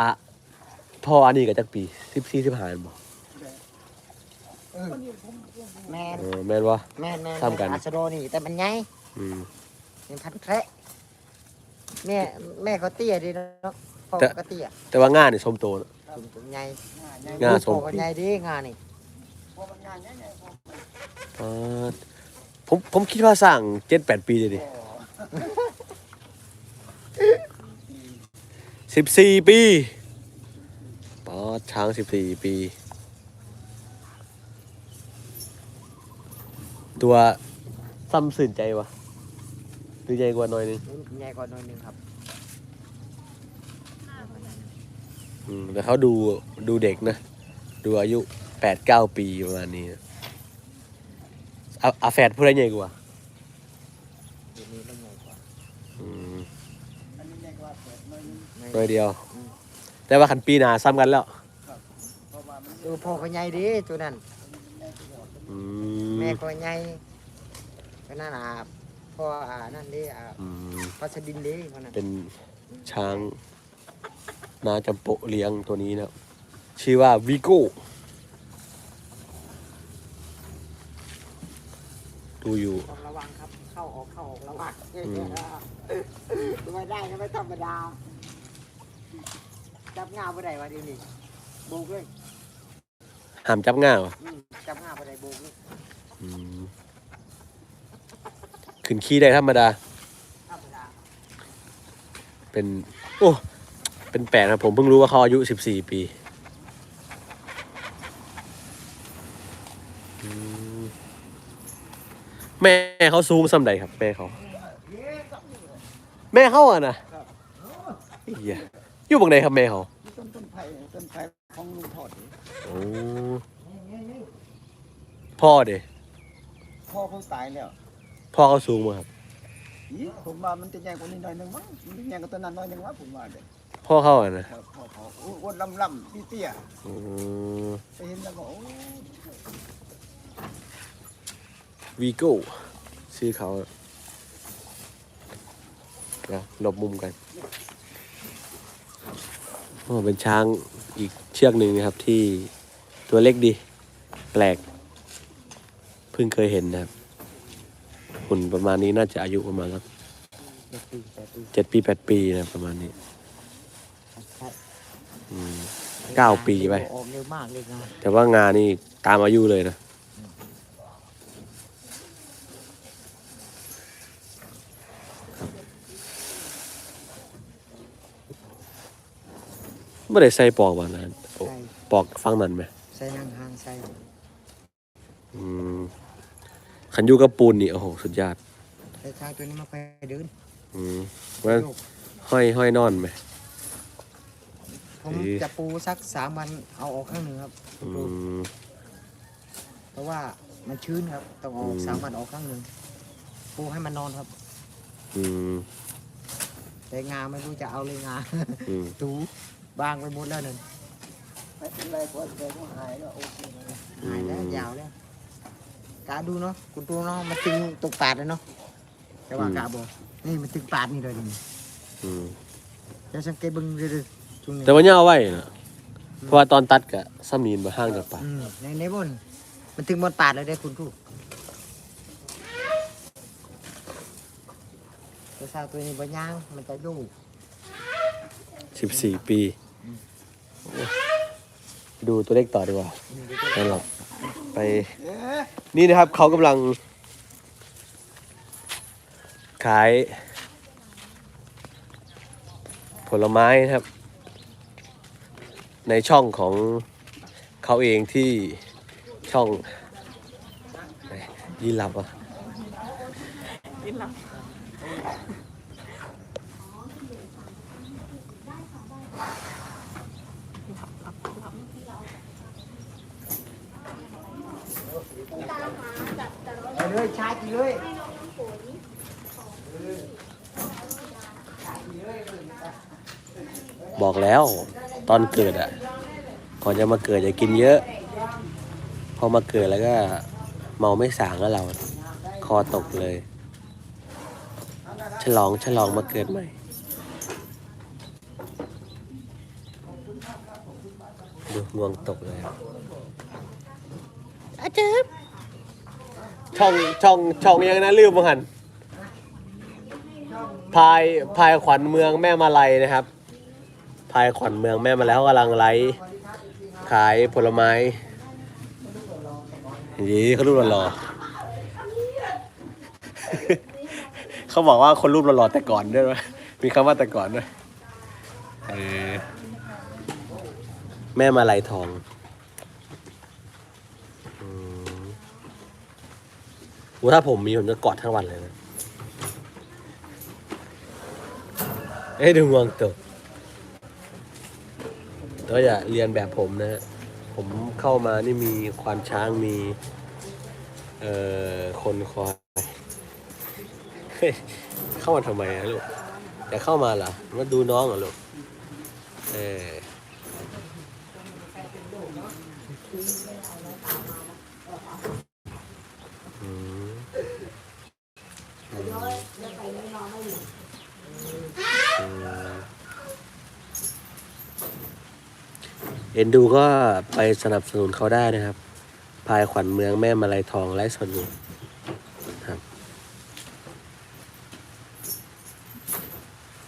อะพ่ออันนี้ก็จักปีสิบสี่สิบห้าบ่แม่นเออแม่นวะ แม่นแม่นทำกัน อาสโดนี่แต่มันใหญ่อืมเป็นพันแคระแม่แม่เขาเตี้ยดีเนาะพ่อแต่ ก็เตี้ยแต่ว่างานนี่สมโตนะถุงถุงใหญ่งาสม พ่อก็ใหญ่ดีงานนี่เออผมผมคิดว่าสร้างเจ็ดแปดปีเลยดิ สิบสี่ปีปอดช้างสิบสี่ปี ตัวซ้ำสื่นใจวะหรือใหญ่กว่าหน่อยนึงใหญ่กว่าหน่อยหนึงครับอืมแต่เขาดูดูเด็กนะ ดูอายุแปดเก้าปีประมาณนี้นะเอาอาแฟดพูดได้ใหญ่กว่า เดี๋ยวนี้มันใหญ่กว่า อืม อันนี้ใหญ่กว่าเปิด หน่อยนึงหน่อยเดียว แต่ว่าขันปีหนาซ้ำกันแล้วเพราะว่ามันดูพ่อก็ใหญ่ดีตัวนั้น อืแม่มก็ใหญ่ก็นั่นอะพ่ออ่านั่นดีอ่าอืมพัสดินดีคนนั้นเป็นช้างนาจำโปะเลี้ยงตัวนี้นะครับชื่อว่าวิโก้ดูอยู่ ต้องระวังครับ เข้าออกเข้าออกระวังอืม ไม่ได้ก็ไม่ธรรมดา จับงาบ่ได้วะเดี๋ยวนี้โบกเลยห้ามจับง่าวะอืมจับงาบ่ได้โบกเลยอืมขึ้นขี้ได้ธรรมดา ธรรมดาเป็น โอ้ เป็นแปลกนะผมเพิ่งรู้ว่าเขาอายุสิบสี่ปีอืมแม่เขาสูงสำใดครับ แม่เขา แม่เขาอะนะเฮีย อยู่บังใดครับแม่เขาต้นต้นไผ่ต้นไผ่ของลุงทอดนี่โอ้พ่อเด้พ่อเขาตายแล้วพ่อเขาสูงมั้ครับอีผมว่ามันจะใหญ่กว่านี้หน่อยนึงมั้งมันจะใหญ่กว่าตัวนั้นหน่อยนึงวะผมว่าเด็กพ่อเขาอะนะครับพ่อเขาอ้วนลำลำๆเตี้ยอืมๆไปเห็นแล้วก็โอ้วีโก้ชื่อเขานะหลบมุมกัน โอ้เป็นช้างอีกเชือกหนึ่งนะครับที่ตัวเล็กดี แปลก เพิ่งเคยเห็นนะครับหุ่นประมาณนี้น่าจะอายุประมาณสักเจ็ดปีแปดปีเจ็ดปีแปดปีนะประมาณนี้ครับอืมเก้าปีไปออกเร็วมากเลยงานแต่ว่างานนี่ตามอายุเลยนะ ไม่ได้ใส่ปอกมานะโอ้ใส่ปอกฟังนั่นไหมใส่นางหางใส่อืมขันอยูกับปูนนี่โอ้โหสุดยอดใส่ทางตัวนี้มาไปเดินอืมว่าห้อยห้อยนอนไหม ผมดีจะปูสักสามวันเอาออกข้างหนึ่งครับอืมเพราะว่ามันชื้นครับต้องเอาออกอืมสามวันออกข้างหนึ่งปูให้มันนอนครับ อืมแต่งาไม่รู้จะเอาเลยงา อืม ถู บางไปหมดแล้วนั่นไม่เป็นไรพอเดี๋ยวก็หายแล้วโอเคเลยหายแล้วยาวแล้วกาดูเนาะคุณตัวเนาะมันตึงตกปาดเลยเนาะแต่ว่ากาบอกนี่มันตึงปาดนี่เลยนี่อืมจะสังเกตเบึงเรื่อยๆช่วงนี้แต่ว่าเนี่ยเอาไว้นะเพราะว่าตอนตัดกะซ้ำนีนมาห้างจากปากอืมในในบนมันถึงบนปาดเลยได้คุณทูกแต่สาวตัวนี้บนย่างมันจะอยู่สิบสี่ปีโอ้ ดูตัวเลขต่อดีกว่านั่นหรอกไปนี่นะครับเขากำลัง ขาย ผลไม้นะครับ ในช่องของเขาเองที่ช่องไหนยีรับอะไป เลยชาจีเลยบอกแล้วตอนเกิดอะก่อนจะมาเกิดอย่ากินเยอะ พอมาเกิดแล้วก็ เมาไม่สางแล้วเรา คอตกเลย ฉลองฉลองมาเกิดใหม่ดูงวงตกเลยครับอาจารย์ ช่องช่องช่องยังนะลืมมั้งหันพายพายขวัญเมืองแม่มาลัยนะครับ พายขวัญเมืองแม่มาแล้วกำลังไลฟ์ขายผลไม้ยี่เขารูปหล่อๆเขาบอกว่าคนรูปหล่อๆแต่ก่อนด้วยไหมมีคำว่าแต่ก่อนด้วยเออแม่มาลัยทอง โอ้ถ้าผมมีผมจะกอดทั้งวันเลยนะเอ้ยดูงวงตกก็อย่าเรียนแบบผมนะฮะผมเข้ามานี่มีควานช้างมี เอ่อคนคอยเฮ้ยเข้ามาทำไมอะลูกอยากเข้ามาเหรอมาดูน้องเหรอลูกเอออืมอืมอืม เอ็นดูก็ไปสนับสนุนเขาได้นะครับ พายขวัญเมืองแม่มาลัยทองไร้สนุนครับ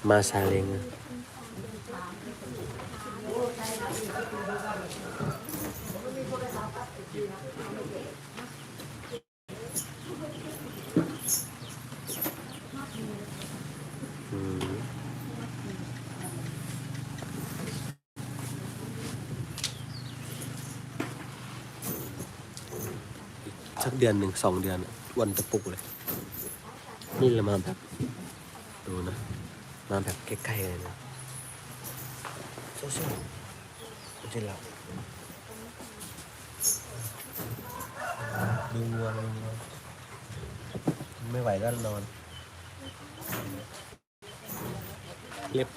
มาซาเลงนะ สักเดือนหนึ่งสองเดือนวันตะปุกเลย นี่เรามาแบบดูนะ มาแบบใกล้ๆเลยนะเจ้ๆไม่ใช่เราดูวัวดูวัวไม่ไหวก็นอน เล็บ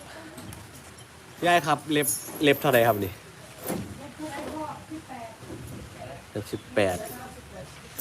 ยายครับ เล็บเล็บเท่าไหร่ครับนี่เล็บสิบแปด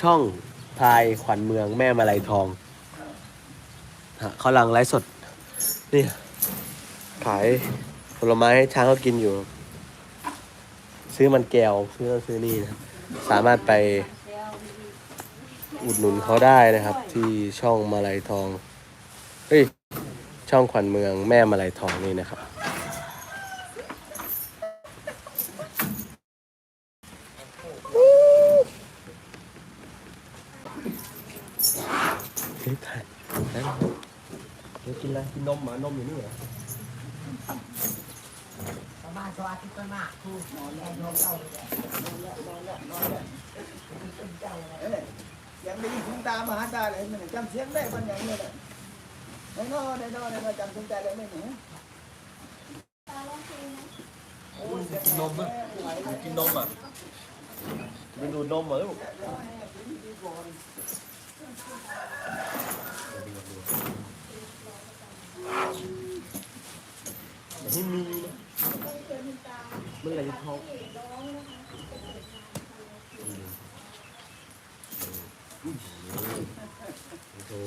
ช่องพายขวัญเมืองแม่มาลัยทองฮะเขาลังไลฟ์สด นี่ ขายผลไม้ให้ช้างเขากินอยู่ ซื้อมันแก้วซื้อนั่นซื้อนี่นะครับสามารถไปอุดหนุนเขาได้นะครับ ที่ช่องมาลัยทอง เฮ้ยช่องขวัญเมืองแม่มาลัยทองนี่นะครับ เฮ้ยถ่ายนั่นเดี๋ยวกินอะไรกินนมเหรอนมอยู่นี่เหรอเอ้ยยังได้ยินคุณตามาหาตาเลยมันจำเสียงได้มันอย่างนี้เลย ไอ้น้อไอ้น้อไอ้น้อจำคุณแตาได้ไหมเนี่ยกินนมอะกินนมอะไปดูนมเหรอลูกอย่าให้มีนะเมื่อไรจะท้องอ้โหอั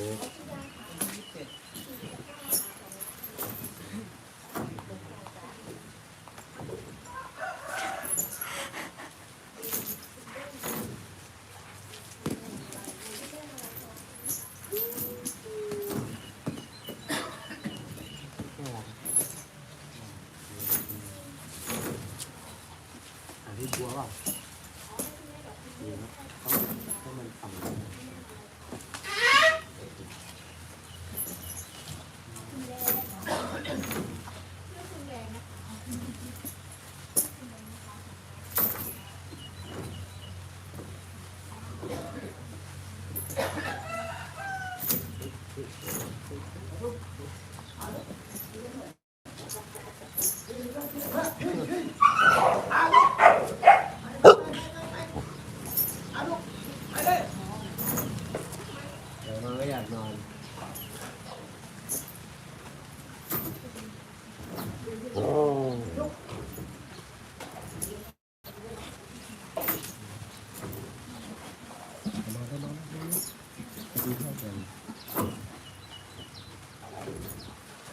มันก็อยากนอน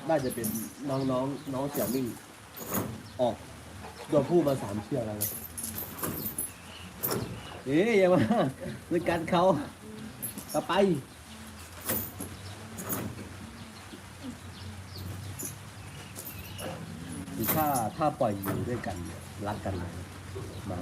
น่าจะเป็นน้องน้องน้องเสี่ยมิ่งออกตัวผู้มาสามเชือกแล้วเอ๊ยอย่ามาด้วยกันเขากลัไป ถ้าถ้าปล่อยอยู่ด้วยกันเนี่ยรักกันเลยมา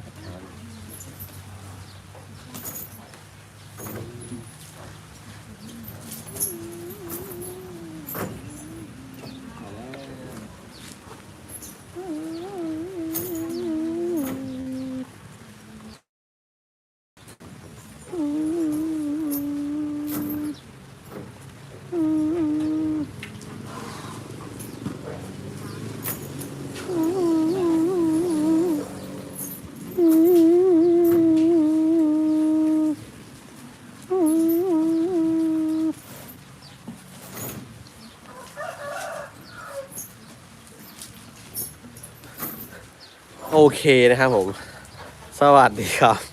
เคนะครับผม สวัสดีครับ